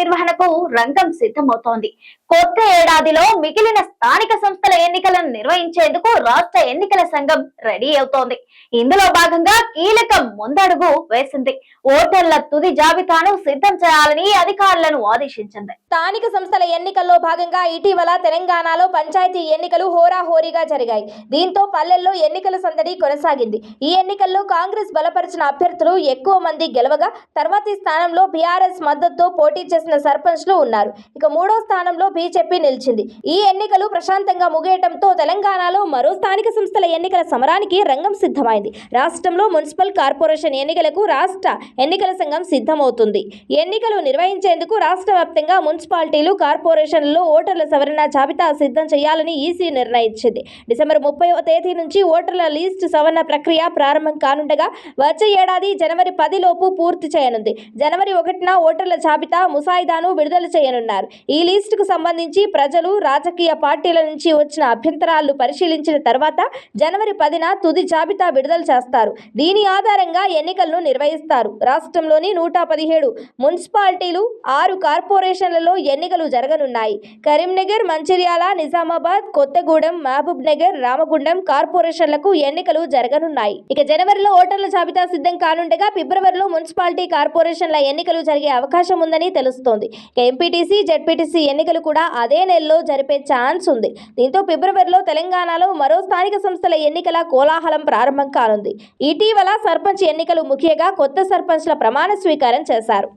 నిర్వహణకు రంగం సిద్ధమవుతోంది. కొత్త ఏడాదిలో మిగిలిన స్థానిక సంస్థల ఎన్నికలను నిర్వహించేందుకు రాష్ట్ర ఎన్నికల సంఘం రెడీ అవుతోంది. ఇందులో భాగంగా కీలక ముందడుగు వేసింది. ఓటర్ల తుది జాబితాను సిద్ధం చేయాలని అధికారులను ఆదేశించింది. స్థానిక సంస్థల ఎన్నికల్లో భాగంగా ఇటీవల తెలంగాణలో పంచాయతీ ఎన్నికలు హోరాహోరీగా జరిగాయి. దీంతో పల్లెల్లో ఎన్నికల సందడి కొనసాగింది. ఈ ఎన్నికల్లో కాంగ్రెస్ బలపరిచిన అభ్యర్థులు ఎక్కువ మంది గెలవగా తర్వాతి స్థానంలో బీఆర్ఎస్ మద్దతుతో పోటీ చేసిన సర్పంచ్లు ఉన్నారు. ఇక మూడో స్థానంలో బీజేపీ నిలిచింది. ఈ ఎన్నికలు ప్రశాంతంగా ముగియటంతో తెలంగాణలో మరో స్థానిక సంస్థల ఎన్నికల సమరానికి రంగం సిద్ధమైంది. రాష్ట్రంలో మున్సిపల్ కార్పొరేషన్ ఎన్నికలకు రాష్ట్ర ఎన్నికల సంఘం సిద్ధమవుతుంది. ఎన్నికలు నిర్వహించేందుకు రాష్ట్ర వ్యాప్తంగా మున్సిపాలిటీలు కార్పొరేషన్లలో ఓటర్ల సవరణ జాబితా సిద్ధం చేయాలని ఈసీ నిర్ణయించింది. డిసెంబర్ ముప్పైవ తేదీ నుంచి ఓటర్ల లిస్టు సవరణ ప్రక్రియ ప్రారంభం కానుండగా వచ్చే ఏడాది జనవరి పదిలోపు పూర్తి చేయనుంది. జనవరి ఒకటిన ఓటర్ల జాబితా ముసాయిదాను విడుదల చేయనున్నారు. ఈ లిస్టుకు సంబంధించి ప్రజలు రాజకీయ పార్టీల నుంచి వచ్చిన అభ్యంతరాలు పరిశీలించిన తర్వాత జనవరి పదిన తుది జాబితా విడుదల చేస్తారు. దీని ఆధారంగా ఎన్నికలను నిర్వహిస్తారు. రాష్ట్రంలోని నూట పదిహేడు మున్సిపాలిటీలు ఆరు కార్పొరేషన్లలో ఎన్నికలు జరగనున్నాయి. కరీంనగర్ మంచిర్యాల నిజామాబాద్ కొత్తగూడెం మహబూబ్ నగర్ రామగుండం కార్పొరేషన్లకు ఎన్నికలు జరగనున్నాయి. ఇక జనవరిలో ఓటర్ల జాబితా సిద్ధం కానుండగా ఫిబ్రవరిలో మున్సిపాలిటీ కార్పొరేషన్ల ఎన్నికలు జరిగే అవకాశం ఉందని తెలుస్తోంది. ఇక ఎంపీటీసీ జెడ్పీటీసీ ఎన్నికలు కూడా అదే నెలలో జరిపే ఛాన్స్ ఉంది. దీంతో ఫిబ్రవరిలో తెలంగాణలో మరో స్థానిక సంస్థల ఎన్నికల కోలాహలం ప్రారంభం కానుంది. ఇటీవల సర్పంచ్ ఎన్నికలు ముఖ్యంగా కొత్త సర్పంచ్ల ప్రమాణ స్వీకారం చేశారు.